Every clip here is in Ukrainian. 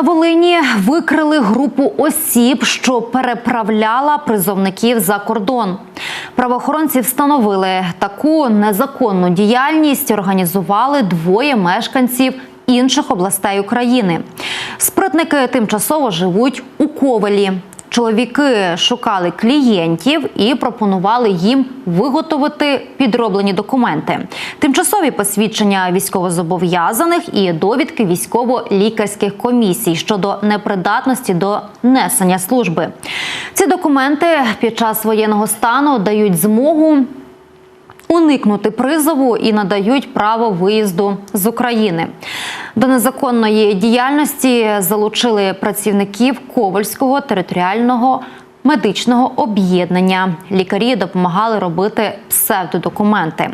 На Волині викрили групу осіб, що переправляла призовників за кордон. Правоохоронці встановили таку незаконну діяльність. Організували двоє мешканців інших областей України. Спритники тимчасово живуть у Ковелі. Чоловіки шукали клієнтів і пропонували їм виготовити підроблені документи, тимчасові посвідчення військовозобов'язаних і довідки військово-лікарських комісій щодо непридатності до несення служби. Ці документи під час воєнного стану дають змогу уникнути призову і надають право виїзду з України. До незаконної діяльності залучили працівників Ковальського територіального медичного об'єднання. Лікарі допомагали робити псевдодокументи.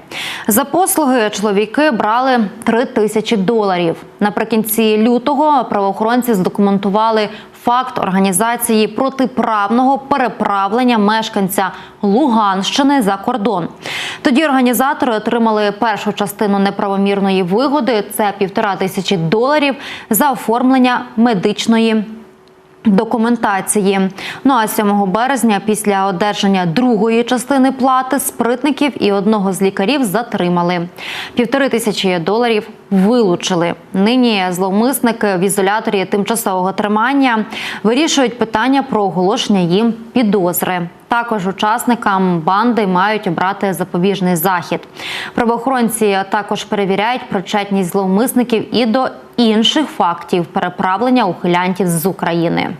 За послуги чоловіки брали 3 тисячі доларів. Наприкінці лютого правоохоронці здокументували факт організації протиправного переправлення мешканця Луганщини за кордон. Тоді організатори отримали першу частину неправомірної вигоди це півтора тисячі доларів за оформлення медичної. Документації. Ну а 7 березня, після одержання другої частини плати, спритників і одного з лікарів затримали. Півтори тисячі доларів вилучили. Нині зловмисники в ізоляторі тимчасового тримання вирішують питання про оголошення їм підозри. Також учасникам банди мають обрати запобіжний захід. Правоохоронці також перевіряють причетність зловмисників і до інших фактів переправлення ухилянтів з України.